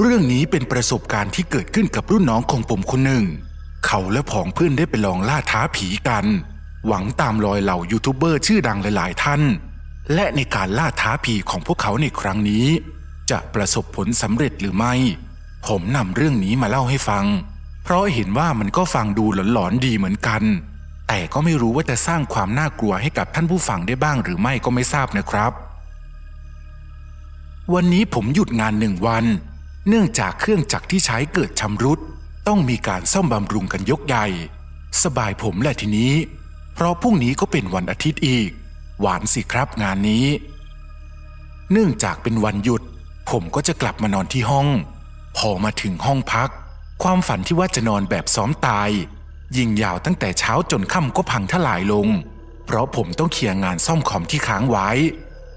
เรื่องนี้เป็นประสบการณ์ที่เกิดขึ้นกับรุ่นน้องของผมคนหนึ่ง เขาและผองเพื่อนได้ไปลองล่าท้าผีกัน หวังตามรอยเหล่ายูทูบเบอร์ชื่อดังหลาย ๆ ท่าน และในการล่าท้าผีของพวกเขาในครั้งนี้ จะประสบผลสำเร็จหรือไม่ ผมนำเรื่องนี้มาเล่าให้ฟัง เพราะเห็นว่ามันก็ฟังดูหลอนๆดีเหมือนกัน แต่ก็ไม่รู้ว่าจะสร้างความน่ากลัวให้กับท่านผู้ฟังได้บ้างหรือไม่ก็ไม่ทราบนะครับ วันนี้ผมหยุดงานหนึ่งวัน เนื่องจากเครื่องจักรที่ใช้เกิดชำรุด ต้องมีการซ่อมบำรุงกันยกใหญ่ สบายผมแหละทีนี้ เพราะพรุ่งนี้ก็เป็นวันอาทิตย์อีก หวานสิครับงานนี้ เนื่องจากเป็นวันหยุด ผมก็จะกลับมานอนที่ห้อง พอมาถึงห้องพัก ความฝันที่ว่าจะนอนแบบซ้อมตาย ยิงยาวตั้งแต่เช้าจนค่ำก็พังทลายลง เพราะผมต้องเคลียร์งานซ่อมคอมที่ค้างไว้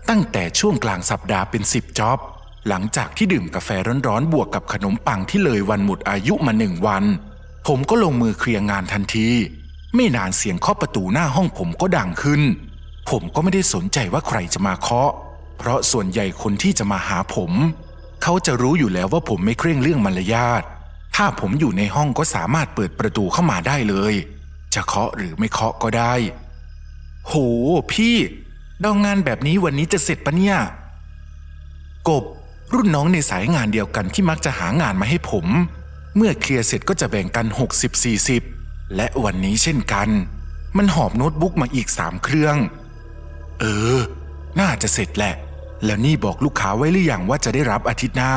ตั้งแต่ช่วงกลางสัปดาห์เป็นสิบจ็อบ หลังจากที่ดื่มกาแฟร้อนๆ บวกกับขนมปังที่เลยวันหมดอายุมาหนึ่งวัน ผมก็ลงมือเคลียร์งานทันที ไม่นานเสียงเคาะประตูหน้าห้องผมก็ดังขึ้น ผมก็ไม่ได้สนใจว่าใครจะมาเคาะ เพราะส่วนใหญ่คนที่จะมาหาผม เขาจะรู้อยู่แล้วว่าผมไม่เคร่งเรื่องมารยาท ถ้าผมอยู่ในห้องก็สามารถเปิดประตูเข้ามาได้เลย จะเคาะหรือไม่เคาะก็ได้ โห พี่ดองงานแบบนี้วันนี้จะเสร็จปะเนี่ย กบ รุ่นน้องในสายงานเดียวกันที่มักจะหางานมาให้ผม เมื่อเคลียร์เสร็จก็จะแบ่งกัน 60-40 และวันนี้เช่นกัน มันหอบโน้ตบุ๊กมาอีกสามเครื่อง เออ น่าจะเสร็จแหละ แล้วนี่บอกลูกค้าไว้หรือยังว่าจะได้รับอาทิตย์หน้า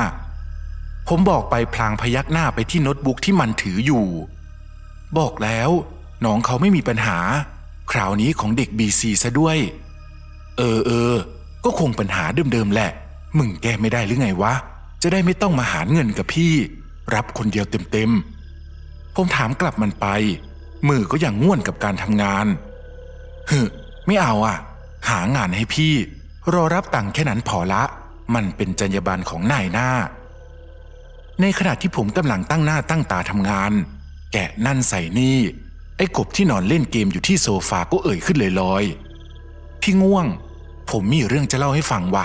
ผมบอกไปพลางพยักหน้าไปที่โน้ตบุ๊กที่มันถืออยู่ บอกแล้วน้องเขาไม่มีปัญหา คราวนี้ของเด็กบีซีซะด้วย เออเออก็คงปัญหาเดิมๆแหละ มึงแก้ไม่ได้หรือไงวะ จะได้ไม่ต้องมาหาเงินกับพี่ รับคนเดียวเต็มๆ ผมถามกลับมันไป มือก็ยังง่วนกับการทำงานฮึไม่เอาอะ หางานให้พี่ รอรับตังค์แค่นั้นพอละ มันเป็นจรรยาบรรณของนายหน้า ในขณะที่ผมกำลังตั้งหน้าตั้งตาทำงาน แกะนั่นใส่นี่ ไอ้กบที่นอนเล่นเกมอยู่ที่โซฟาก็เอ่ยขึ้นลอยๆพี่ง่วง ผมมีเรื่องจะเล่าให้ฟังว่ะ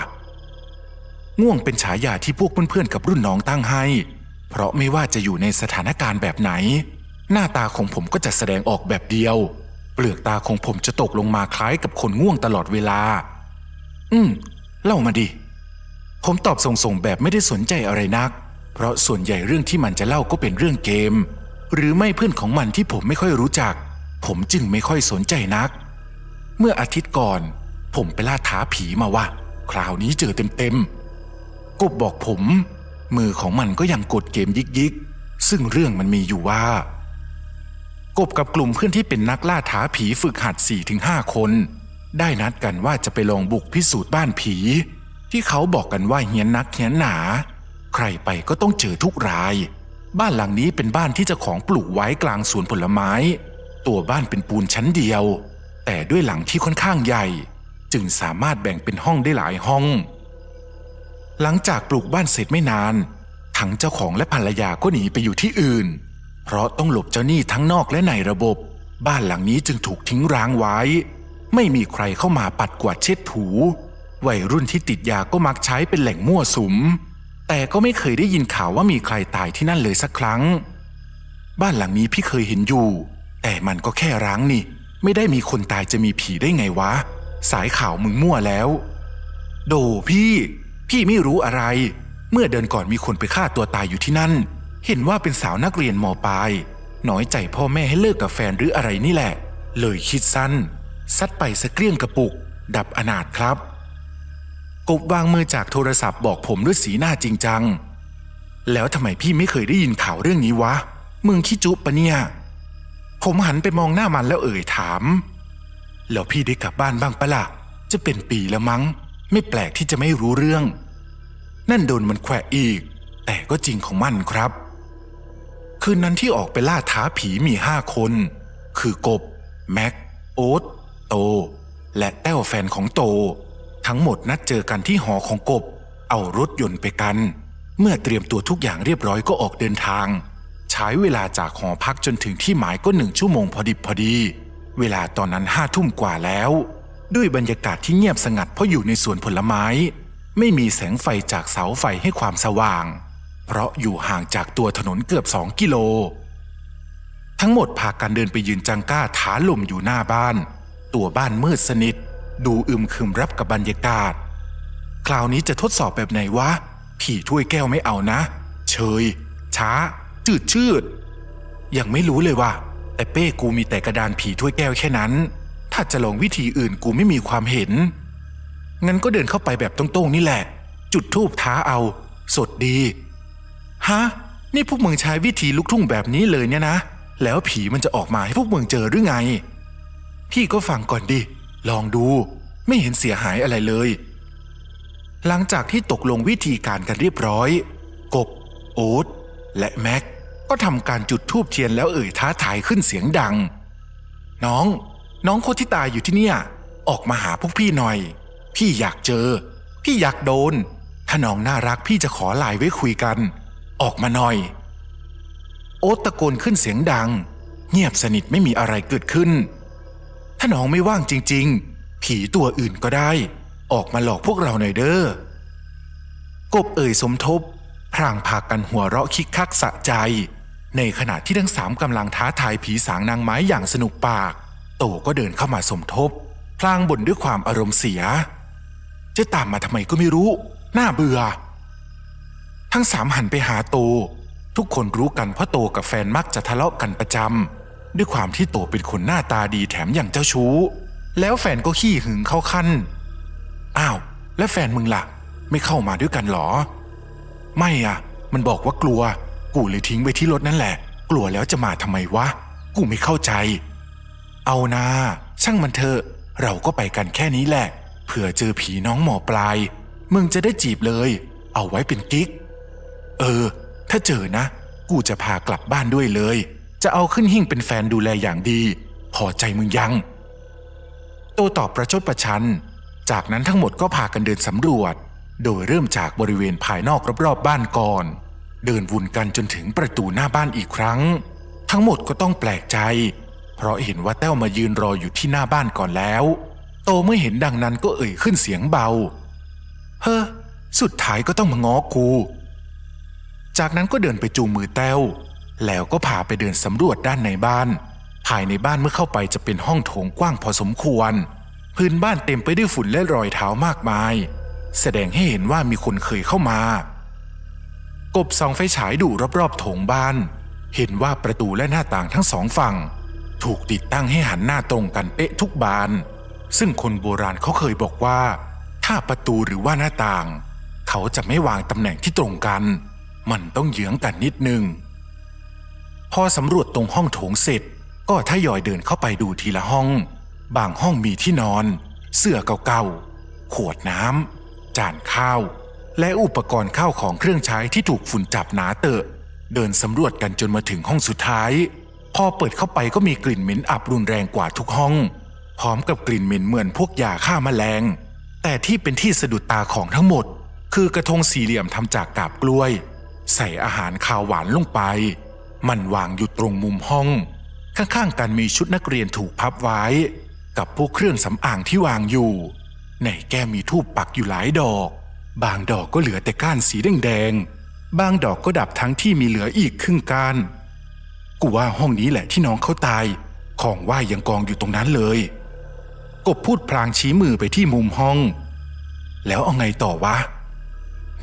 ง่วงเป็นฉายาที่พวกเพื่อนๆกับรุ่นน้องตั้งให้ เพราะไม่ว่าจะอยู่ในสถานการณ์แบบไหน หน้าตาของผมก็จะแสดงออกแบบเดียว เปลือกตาของผมจะตกลงมาคล้ายกับคนง่วงตลอดเวลา อืม เล่ามาดิ ผมตอบส่งๆแบบไม่ได้สนใจอะไรนัก เพราะส่วนใหญ่เรื่องที่มันจะเล่าก็เป็นเรื่องเกม หรือไม่เพื่อนของมันที่ผมไม่ค่อยรู้จัก ผมจึงไม่ค่อยสนใจนัก เมื่ออาทิตย์ก่อน ผมไปล่าท้าผีมาว่า คราวนี้เจอเต็มๆ กบบอกผม มือของมันก็ยังกดเกมยิกยิกซึ่งเรื่องมันมีอยู่ว่า กบกับกลุ่มเพื่อนที่เป็นนักล่าท้าผีฝึกหัด 4-5 คน ได้นัดกันว่าจะไปลองบุกพิสูจน์บ้านผี ที่เขาบอกกันว่าเฮียนนักเฮียนหนา ใครไปก็ต้องเจอทุกราย บ้านหลังนี้เป็นบ้านที่เจ้าของปลูกไว้กลางสวนผลไม้ ตัวบ้านเป็นปูนชั้นเดียว แต่ด้วยหลังที่ค่อนข้างใหญ่ จึงสามารถแบ่งเป็นห้องได้หลายห้อง หลังจากปลูกบ้านเสร็จไม่นาน ทั้งเจ้าของและภรรยาก็หนีไปอยู่ที่อื่น เพราะต้องหลบเจ้าหนี้ทั้งนอกและในระบบ บ้านหลังนี้จึงถูกทิ้งร้างไว้ ไม่มีใครเข้ามาปัดกวาดเช็ดถู วัยรุ่นที่ติดยาก็มักใช้เป็นแหล่งมั่วสุม แต่ก็ไม่เคยได้ยินข่าวว่ามีใครตายที่นั่นเลยสักครั้ง บ้านหลังนี้พี่เคยเห็นอยู่ แต่มันก็แค่ร้างนี่ ไม่ได้มีคนตายจะมีผีได้ไงวะ สายข่าวมึงมั่วแล้ว โดพี่ พี่ไม่รู้อะไร เมื่อเดือนก่อนมีคนไปฆ่าตัวตายอยู่ที่นั่น เห็นว่าเป็นสาวนักเรียนมปลาย น้อยใจพ่อแม่ให้เลิกกับแฟนหรืออะไรนี่แหละ เลยคิดสั้น ซัดไปสะเกลี้ยงกระปุก ดับอนาถครับ กบวางมือจากโทรศัพท์บอกผมด้วยสีหน้าจริงจัง แล้วทำไมพี่ไม่เคยได้ยินข่าวเรื่องนี้วะ มึงขี้จุปะเนี่ย ผมหันไปมองหน้ามันแล้วเอ่ยถาม แล้วพี่ได้กลับบ้านบ้างปะล่ะ จะเป็นปีแล้วมั้ง ไม่แปลกที่จะไม่รู้เรื่อง นั่นโดนมันแขวะอีก แต่ก็จริงของมันครับ คืนนั้นที่ออกไปล่าท้าผีมีห้าคน คือกบ แม็ก โอ๊ตโต และแต้วแฟนของโต ทั้งหมดนัดเจอกันที่หอของกบ เอารถยนต์ไปกัน เมื่อเตรียมตัวทุกอย่างเรียบร้อยก็ออกเดินทาง ใช้เวลาจากหอพักจนถึงที่หมายก็หนึ่งชั่วโมงพอดิบพอดี เวลาตอนนั้นห้าทุ่มกว่าแล้ว ด้วยบรรยากาศที่เงียบสงัดเพราะอยู่ในสวนผลไม้ ไม่มีแสงไฟจากเสาไฟให้ความสว่าง เพราะอยู่ห่างจากตัวถนนเกือบสองกิโล ทั้งหมดพากันเดินไปยืนจังก้าท้าลมอยู่หน้าบ้าน ตัวบ้านมืดสนิท ดูอึมครึมรับกับบรรยากาศ คราวนี้จะทดสอบแบบไหนวะผีถ้วยแก้วไม่เอานะเฉยช้า จืดชืดยังไม่รู้เลยว่าแต่เป้กูมีแต่กระดานผีถ้วยแก้วแค่นั้น ถ้าจะลองวิธีอื่นกูไม่มีความเห็น งั้นก็เดินเข้าไปแบบตรงๆนี่แหละ จุดทูบท้าเอา สดดี ฮะ นี่พวกมึงใช้วิธีลุกทุ่งแบบนี้เลยเนี่ยนะ แล้วผีมันจะออกมาให้พวกมึงเจอหรือไง พี่ก็ฟังก่อนดิ ลองดู ไม่เห็นเสียหายอะไรเลย หลังจากที่ตกลงวิธีการกันเรียบร้อย กบ โอ๊ต และแม็ก ก็ทำการจุดธูปเทียนแล้วเอ่ยท้าทายขึ้นเสียงดัง น้อง น้องคนที่ตายอยู่ที่เนี่ย ออกมาหาพวกพี่หน่อย พี่อยากเจอ พี่อยากโดน ถ้าน้องน่ารักพี่จะขอไลน์ไว้คุยกัน ออกมาหน่อย โอ๊ตตะโกนขึ้นเสียงดัง เงียบสนิทไม่มีอะไรเกิดขึ้น ถ้าน้องไม่ว่างจริง ๆ ผีตัวอื่นก็ได้ ออกมาหลอกพวกเราหน่อยเด้อกบเอ่ยสมทบ พรางพากันหัวเราะคิกคักสะใจ ในขณะที่ทั้งสามกำลังท้าทายผีสางนางไม้อย่างสนุกปาก โตก็เดินเข้ามาสมทบ พลางบ่นด้วยความอารมณ์เสีย จะตามมาทำไมก็ไม่รู้ น่าเบื่อ ทั้งสามหันไปหาโต ทุกคนรู้กันเพราะโตกับแฟนมักจะทะเลาะกันประจำด้วยความที่โตเป็นคนหน้าตาดีแถมอย่างเจ้าชู้ แล้วแฟนก็ขี้หึงเข้าขั้น อ้าว แล้วแฟนมึงล่ะ ไม่เข้ามาด้วยกันหรอ ไม่อะมันบอกว่ากลัว กูเลยทิ้งไว้ที่รถนั่นแหละ กลัวแล้วจะมาทำไมวะ กูไม่เข้าใจ เอานะช่างมันเถอะ เราก็ไปกันแค่นี้แหละ เผื่อเจอผีน้องหมอปลาย มึงจะได้จีบเลย เอาไว้เป็นกิ๊ก เออ ถ้าเจอนะ กูจะพากลับบ้านด้วยเลย จะเอาขึ้นหิ้งเป็นแฟนดูแลอย่างดี พอใจมึงยัง โตตอบประชดประชัน จากนั้นทั้งหมดก็พากันเดินสำรวจ โดยเริ่มจากบริเวณภายนอกรอบๆบ้านก่อน เดินวนกันจนถึงประตูหน้าบ้านอีกครั้ง ทั้งหมดก็ต้องแปลกใจ เพราะเห็นว่าแต้วมายืนรออยู่ที่หน้าบ้านก่อนแล้ว โตเมื่อเห็นดังนั้นก็เอ่ยขึ้นเสียงเบา เฮ้อ สุดท้ายก็ต้องมาง้อกู จากนั้นก็เดินไปจูงมือแต้ว แล้วก็พาไปเดินสำรวจด้านในบ้าน ภายในบ้านเมื่อเข้าไปจะเป็นห้องโถงกว้างพอสมควร พื้นบ้านเต็มไปด้วยฝุ่นและรอยเท้ามากมาย แสดงให้เห็นว่ามีคนเคยเข้ามา กบส่องไฟฉายดูรอบๆโถงบ้าน เห็นว่าประตูและหน้าต่างทั้งสองฝั่ง ถูกติดตั้งให้หันหน้าตรงกันเป๊ะทุกบาน ซึ่งคนโบราณเขาเคยบอกว่า ถ้าประตูหรือว่าหน้าต่าง เขาจะไม่วางตำแหน่งที่ตรงกัน มันต้องเยื้องกันนิดนึง พอสำรวจตรงห้องโถงเสร็จ ก็ทยอยเดินเข้าไปดูทีละห้อง บางห้องมีที่นอน เสื้อเก่าๆขวดน้ำจานข้าว และอุปกรณ์ข้าวของเครื่องใช้ที่ถูกฝุ่นจับหนาเตอะ เดินสำรวจกันจนมาถึงห้องสุดท้าย พอเปิดเข้าไปก็มีกลิ่นเหม็นอับรุนแรงกว่าทุกห้อง พร้อมกับกลิ่นเหม็นเหมือนพวกยาฆ่าแมลง แต่ที่เป็นที่สะดุดตาของทั้งหมด คือกระทงสี่เหลี่ยมทำจากกาบกล้วย ใส่อาหารคาวหวานลงไป มันวางอยู่ตรงมุมห้อง ข้างๆกันมีชุดนักเรียนถูกพับไว้ กับพวกเครื่องสำอางที่วางอยู่ ในแก้มมีทูบปักอยู่หลายดอก บางดอกก็เหลือแต่ก้านสีแดงๆบางดอกก็ดับทั้งที่มีเหลืออีกครึ่งก้าน กูว่าห้องนี้แหละที่น้องเขาตาย ของไหวยังกองอยู่ตรงนั้นเลย กบพูดพลางชี้มือไปที่มุมห้อง แล้วเอาไงต่อวะ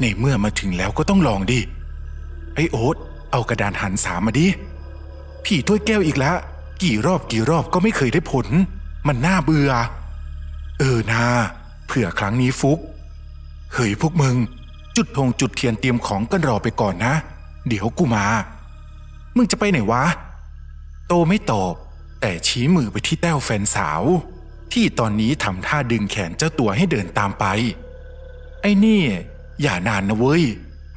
ในเมื่อมาถึงแล้วก็ต้องลองดิ ไอโอ๊ตเอากระดานหันสามมาดิ ผีถ้วยแก้วอีกแล้วกี่รอบกี่รอบก็ไม่เคยได้ผล มันน่าเบื่อ เออนาเผื่อครั้งนี้ฟุก เฮ้ยพวกมึง จุดธงจุดเทียนเตรียมของกันรอไปก่อนนะ เดี๋ยวกูมา มึงจะไปไหนวะ โตไม่ตอบ แต่ชี้มือไปที่แต้วแฟนสาว ที่ตอนนี้ทำท่าดึงแขนเจ้าตัวให้เดินตามไป ไอ้นี่ อย่านานนะเว้ย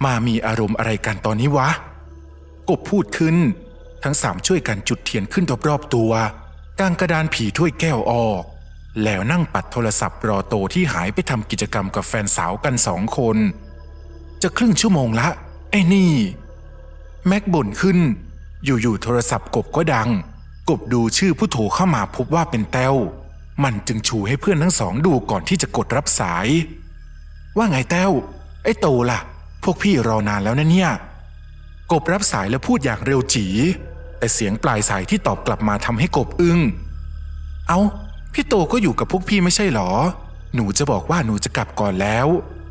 มามีอารมณ์อะไรกันตอนนี้วะ กบพูดขึ้น ทั้งสามช่วยกันจุดเทียนขึ้นรอบๆตัวกางกระดานผีถ้วยแก้วออก แล้วนั่งปัดโทรศัพท์รอโตที่หายไปทำกิจกรรมกับแฟนสาวกันสองคน จะครึ่งชั่วโมงละ ไอ้นี่ แม็กบ่นขึ้น อยู่ๆโทรศัพท์กบก็ดัง กบดูชื่อผู้โทรเข้ามาพบว่าเป็นแต้ว มันจึงชูให้เพื่อนทั้งสองดูก่อนที่จะกดรับสาย ว่าไงแต้ว ไอ้โตล่ะ พวกพี่รอนานแล้วนะเนี่ย กบรับสายแล้วพูดอย่างเร็วจีแต่เสียงปลายสายที่ตอบกลับมาทำให้กบอึง้ง เอา้า พี่โตก็อยู่กับพวกพี่ไม่ใช่หรอ หนูจะบอกว่าหนูจะกลับก่อนแล้ว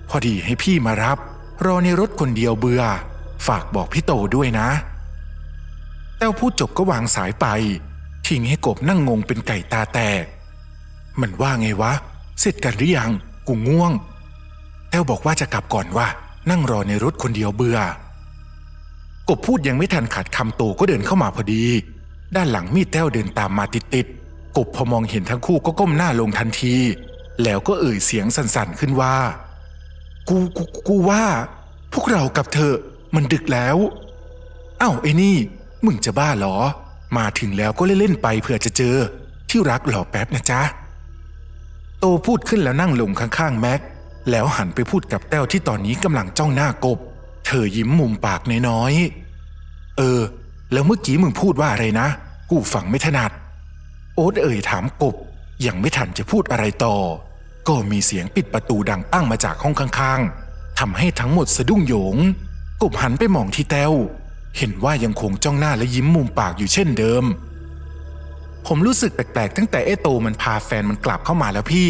พอดีให้พี่มารับ รอในรถคนเดียวเบื่อ ฝากบอกพี่โตด้วยนะ แต้วพูดจบก็วางสายไป ทิ้งให้กบนั่งงงเป็นไก่ตาแตก มันว่าไงวะ เสร็จกันหรือยังกูง่วง แต้วบอกว่าจะกลับก่อนว่า นั่งรอในรถคนเดียวเบื่อ กบพูดยังไม่ทันขาดคำโตก็เดินเข้ามาพอดี ด้านหลังมีดแต้วเดินตามมาติดๆกบพอมองเห็นทั้งคู่ก็ก้มหน้าลงทันที แล้วก็เอ่ยเสียงสั่นๆขึ้นว่า กูกูกูว่า พวกเรากลับเถอมันดึกแล้ว เอ้าไอ้นี่ มึงจะบ้าเหรอ มาถึงแล้วก็เล่นๆไปเผื่อจะเจอ ที่รักหล่อแป๊บนะจ๊ะ โตพูดขึ้นแล้วนั่งลงข้างๆแม็ก แล้วหันไปพูดกับแต้วที่ตอนนี้กำลังจ้องหน้ากบ เธอยิ้มมุมปากน้อยๆ เออ แล้วเมื่อกี้มึงพูดว่าอะไรนะ กูฟังไม่ถนัด โอ๊ตเอ่ยถามกบ ยังไม่ทันจะพูดอะไรต่อ ก็มีเสียงปิดประตูดังปั้งมาจากห้องข้างๆทำให้ทั้งหมดสะดุ้งโหยง กบหันไปมองที่แต้ว เห็นว่ายังคงจ้องหน้าและยิ้มมุมปากอยู่เช่นเดิม ผมรู้สึกแปลกๆ ตั้งแต่ไอ้โตมันพาแฟนมันกลับเข้ามาแล้วพี่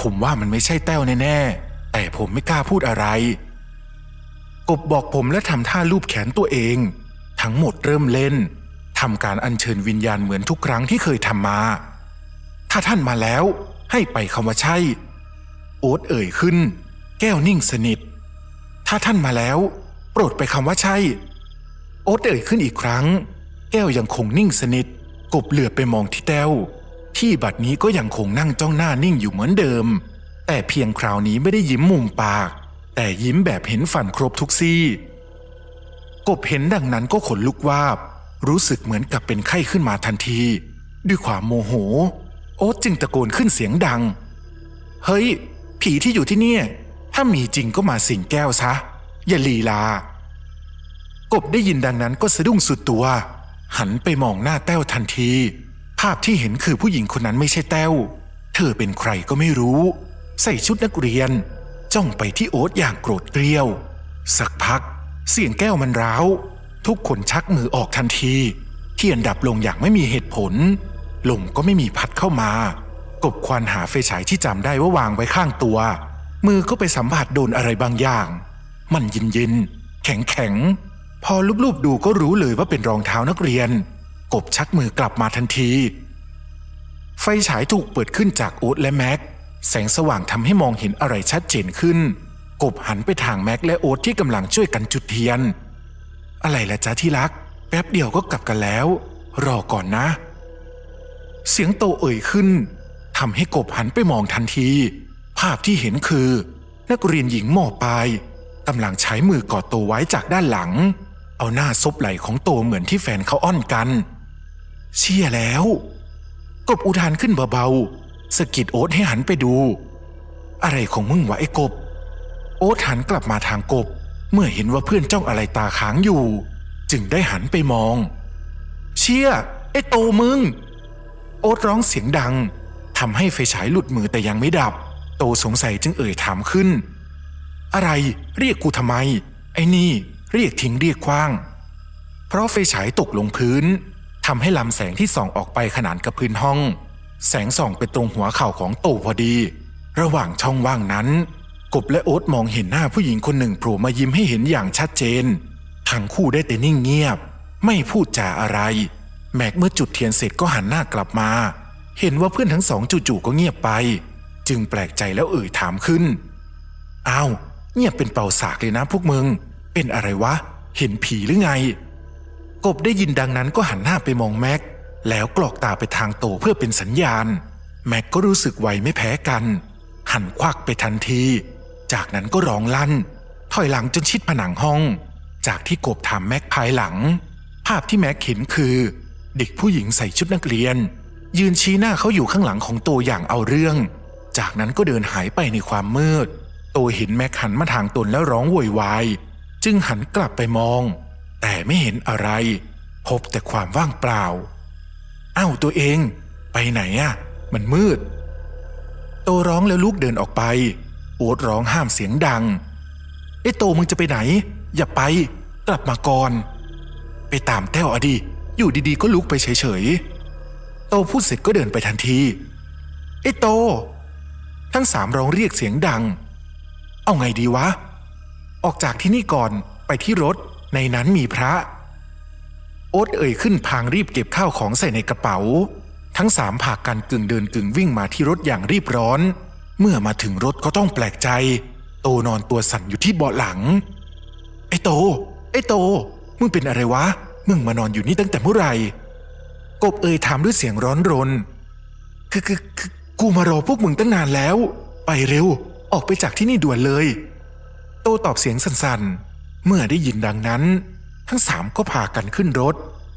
ผมว่ามันไม่ใช่แต้วแน่ๆ แต่ผมไม่กล้าพูดอะไร กบบอกผมและทำท่าลูบแขนตัวเอง ทั้งหมดเริ่มเล่นทำการอัญเชิญวิญญาณเหมือนทุกครั้งที่เคยทำมา ถ้าท่านมาแล้ว ให้ไปคำว่าใช่ โอ๊ตเอ่ยขึ้น แก้วนิ่งสนิท ถ้าท่านมาแล้ว โปรดไปคำว่าใช่ โอ๊ตเอ่ยขึ้นอีกครั้ง แก้วยังคงนิ่งสนิท กบเหลือบไปมองที่แต้ว ที่บัดนี้ก็ยังคงนั่งจ้องหน้านิ่งอยู่เหมือนเดิม แต่เพียงคราวนี้ไม่ได้ยิ้มมุมปาก แต่ยิ้มแบบเห็นฟันครบทุกซี่ กบเห็นดังนั้นก็ขนลุกวาบ รู้สึกเหมือนกับเป็นไข้ขึ้นมาทันที ด้วยความโมโห โอ๊ตจึงตะโกนขึ้นเสียงดัง เฮ้ย ผีที่อยู่ที่เนี่ย ถ้ามีจริงก็มาสิงแก้วซะ อย่าลีลา บได้ยินดังนั้นก็สะดุ้งสุดตัว หันไปมองหน้าแต้วทันที ภาพที่เห็นคือผู้หญิงคนนั้นไม่ใช่แต้ว เธอเป็นใครก็ไม่รู้ ใส่ชุดนักเรียน จ้องไปที่โอ๊ตอย่างโกรธเกรี้ยว สักพัก เสียงแก้วมันร้าว ทุกคนชักมือออกทันทีเทียนดับลงอย่างไม่มีเหตุผล ลมก็ไม่มีพัดเข้ามา กบควานหาไฟฉายที่จำได้ว่าวางไว้ข้างตัว มือก็ไปสัมผัสโดนอะไรบางอย่าง มันเย็นเย็นๆแข็งแข็งๆ พอลูบๆดูก็รู้เลยว่าเป็นรองเท้านักเรียน กบชักมือกลับมาทันที ไฟฉายถูกเปิดขึ้นจากโอ๊ตและแม็ก แสงสว่างทำให้มองเห็นอะไรชัดเจนขึ้น กบหันไปทางแม็กและโอ๊ตที่กำลังช่วยกันจุดเทียน อะไรล่ะจ๊ะที่รัก แป๊บเดียวก็กลับกันแล้ว รอก่อนนะ เสียงโตเอ่ยขึ้นทำให้กบหันไปมองทันที ภาพที่เห็นคือ นักเรียนหญิงมอปลายกำลังใช้มือกอดโตไว้จากด้านหลัง เอาหน้าซบไหล่ของโตเหมือนที่แฟนเขาอ้อนกัน เชี่ยแล้ว กบอุทานขึ้นเบาๆสะกิดโอ๊ตให้หันไปดู อะไรของมึงวะไอ้กบ โอ๊ตหันกลับมาทางกบ เมื่อเห็นว่าเพื่อนจ้องอะไรตาค้างอยู่ จึงได้หันไปมอง เชี่ยไอ้โตมึง โอ๊ตร้องเสียงดังทำให้ไฟฉายหลุดมือแต่ยังไม่ดับ โตสงสัยจึงเอ่ยถามขึ้น อะไรเรียกกูทำไม ไอ้นี่ เรียกทิ้งเรียกคว้าง เพราะไฟฉายตกลงพื้นทำให้ลำแสงที่ส่องออกไปขนานกับพื้นห้อง แสงส่องไปตรงหัวเข่าของโตพอดี ระหว่างช่องว่างนั้น กบและโอ๊ตมองเห็นหน้าผู้หญิงคนหนึ่งโผล่มายิ้มให้เห็นอย่างชัดเจน ทั้งคู่ได้แต่นิ่งเงียบ ไม่พูดจาอะไร แม็กเมื่อจุดเทียนเสร็จก็หันหน้ากลับมา เห็นว่าเพื่อนทั้งสองจู่ๆก็เงียบไป จึงแปลกใจแล้วเอ่ยถามขึ้นอ้าวเงียบเป็นเป่าสากเลยนะพวกมึง เป็นอะไรวะ เห็นผีหรือไง กบได้ยินดังนั้นก็หันหน้าไปมองแม็ก แล้วกรอกตาไปทางโตเพื่อเป็นสัญญาณ แม็กก็รู้สึกไวไม่แพ้กัน หันควักไปทันที จากนั้นก็ร้องลั่น ถอยหลังจนชิดผนังห้อง จากที่กบถามแม็กภายหลัง ภาพที่แม็กเห็นคือ เด็กผู้หญิงใส่ชุดนักเรียน ยืนชี้หน้าเขาอยู่ข้างหลังของโตอย่างเอาเรื่อง จากนั้นก็เดินหายไปในความมืด โตเห็นแม็กหันมาทางตนแล้วร้องโวยวาย จึงหันกลับไปมอง แต่ไม่เห็นอะไร พบแต่ความว่างเปล่าอ้าวตัวเอง ไปไหนอะมันมืด โตร้องแล้วลูกเดินออกไป โอ๊ตร้องห้ามเสียงดังเอ้โตมึงจะไปไหน อย่าไป กลับมาก่อน ไปตามแต้วอดิอยู่ดีๆ ก็ลุกไปเฉยๆ โตพูดเสร็จก็เดินไปทันทีเอ้โต ทั้งสามร้องเรียกเสียงดัง เอาไงดีวะ ออกจากที่นี่ก่อนไปที่รถ ในนั้นมีพระ โอ๊ตเอ่ยขึ้นพางรีบเก็บข้าวของใส่ในกระเป๋า ทั้งสามผากกันกึ่งเดินกึ่งวิ่งมาที่รถอย่างรีบร้อน เมื่อมาถึงรถก็ต้องแปลกใจ โตนอนตัวสั่นอยู่ที่เบาะหลัง ไอ้โต ไอ้โต มึงเป็นอะไรวะ มึงมานอนอยู่นี่ตั้งแต่เมื่อไหร่ กบเอ่ยถามด้วยเสียงร้อนรน คือคือคือกูมารอพวกมึงตั้งนานแล้ว ไปเร็ว ออกไปจากที่นี่ด่วนเลย โตตอบเสียงสั่นๆ เมื่อได้ยินดังนั้น ทั้งสามก็พากันขึ้นรถ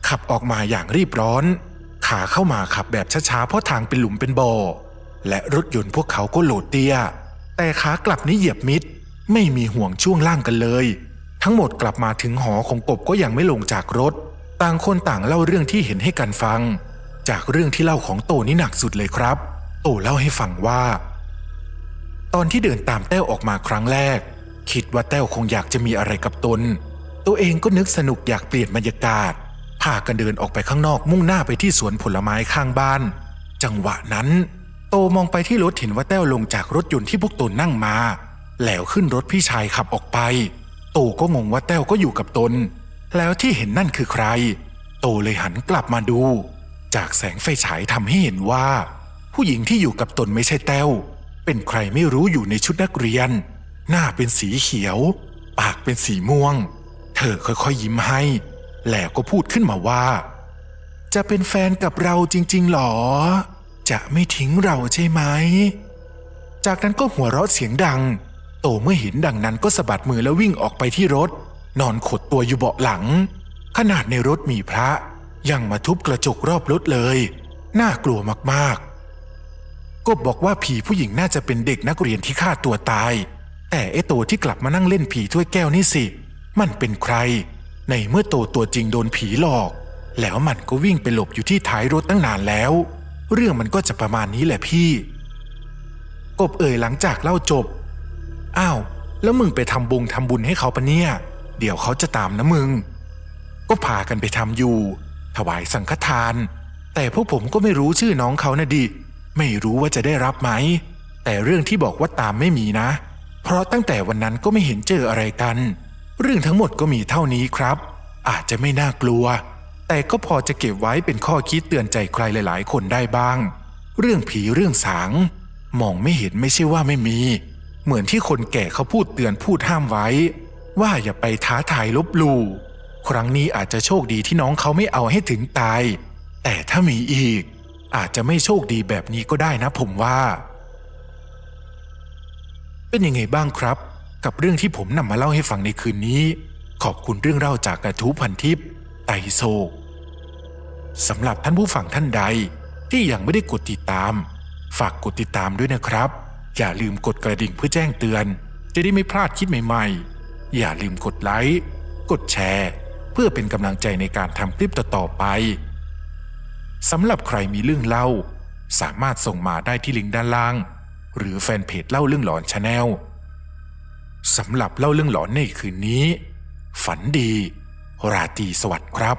ขับออกมาอย่างรีบร้อน ขาเข้ามาขับแบบช้าๆ เพราะทางเป็นหลุมเป็นบ่อและรถยนต์พวกเขาก็โหลดเตี้ย แต่ขากลับนี่เหยียบมิด ไม่มีห่วงช่วงล่างกันเลย ทั้งหมดกลับมาถึงหอของกบก็ยังไม่ลงจากรถ ต่างคนต่างเล่าเรื่องที่เห็นให้กันฟัง จากเรื่องที่เล่าของโตนี่หนักสุดเลยครับ โตเล่าให้ฟังว่า ตอนที่เดินตามแต้วออกมาครั้งแรก คิดว่าแต้วคงอยากจะมีอะไรกับตน ตัวเองก็นึกสนุกอยากเปลี่ยนบรรยากาศพากันเดินออกไปข้างนอกมุ่งหน้าไปที่สวนผลไม้ข้างบ้าน จังหวะนั้น โตมองไปที่รถเห็นว่าแต้วลงจากรถยนต์ที่พวกตนนั่งมา แล้วขึ้นรถพี่ชายขับออกไป โตก็งงว่าแต้วก็อยู่กับตน แล้วที่เห็นนั่นคือใคร โตเลยหันกลับมาดู จากแสงไฟฉายทำให้เห็นว่า ผู้หญิงที่อยู่กับตนไม่ใช่แต้ว เป็นใครไม่รู้อยู่ในชุดนักเรียน หน้าเป็นสีเขียว ปากเป็นสีม่วง เธอค่อยๆยิ้มให้ แล้วก็พูดขึ้นมาว่า จะเป็นแฟนกับเราจริงๆหรอ จะไม่ทิ้งเราใช่ไหม จากนั้นก็หัวเราะเสียงดัง โตเมื่อเห็นดังนั้นก็สะบัดมือแล้ววิ่งออกไปที่รถ นอนขดตัวอยู่เบาะหลัง ขนาดในรถมีพระ ยังมาทุบกระจกรอบรถเลย น่ากลัวมากๆกบบอกว่าผีผู้หญิงน่าจะเป็นเด็กนักเรียนที่ฆ่าตัวตาย แต่ไอ้โตที่กลับมานั่งเล่นผีถ้วยแก้วนี่สิ มันเป็นใคร ในเมื่อโตตัวจริงโดนผีหลอก แล้วมันก็วิ่งไปหลบอยู่ที่ท้ายรถตั้งนานแล้ว เรื่องมันก็จะประมาณนี้แหละพี่ กบเอ่ยหลังจากเล่าจบ อ้าว แล้วมึงไปทำบุญทำบุญให้เขาปะเนี่ย เดี๋ยวเขาจะตามนะมึง ก็พากันไปทำอยู่ ถวายสังฆทาน แต่พวกผมก็ไม่รู้ชื่อน้องเขานะดิ ไม่รู้ว่าจะได้รับไหม แต่เรื่องที่บอกว่าตามไม่มีนะ เพราะตั้งแต่วันนั้นก็ไม่เห็นเจออะไรกัน เรื่องทั้งหมดก็มีเท่านี้ครับ อาจจะไม่น่ากลัว แต่ก็พอจะเก็บไว้เป็นข้อคิดเตือนใจใครหลาย ๆ คนได้บ้าง เรื่องผีเรื่องสาง มองไม่เห็นไม่ใช่ว่าไม่มี เหมือนที่คนแก่เขาพูดเตือนพูดห้ามไว้ ว่าอย่าไปท้าทายลบลู่ครั้งนี้อาจจะโชคดีที่น้องเขาไม่เอาให้ถึงตาย แต่ถ้ามีอีก อาจจะไม่โชคดีแบบนี้ก็ได้นะผมว่า เป็นยังไงบ้างครับ กับเรื่องที่ผมนำมาเล่าให้ฟังในคืนนี้ ขอบคุณเรื่องเล่าจากกระทู้พันทิพย์ไตโศกสำหรับท่านผู้ฟังท่านใด ที่ยังไม่ได้กดติดตาม ฝากกดติดตามด้วยนะครับ อย่าลืมกดกระดิ่งเพื่อแจ้งเตือน จะได้ไม่พลาดคลิปใหม่ๆ อย่าลืมกดไลค์กดแชร์ เพื่อเป็นกำลังใจในการทำคลิปต่อๆไปสำหรับใครมีเรื่องเล่า สามารถส่งมาได้ที่ลิงก์ด้านล่าง หรือแฟนเพจเล่าเรื่องหลอนชาแนลสำหรับเล่าเรื่องหลอนในคืนนี้ ฝันดี ราตรีสวัสดิ์ครับ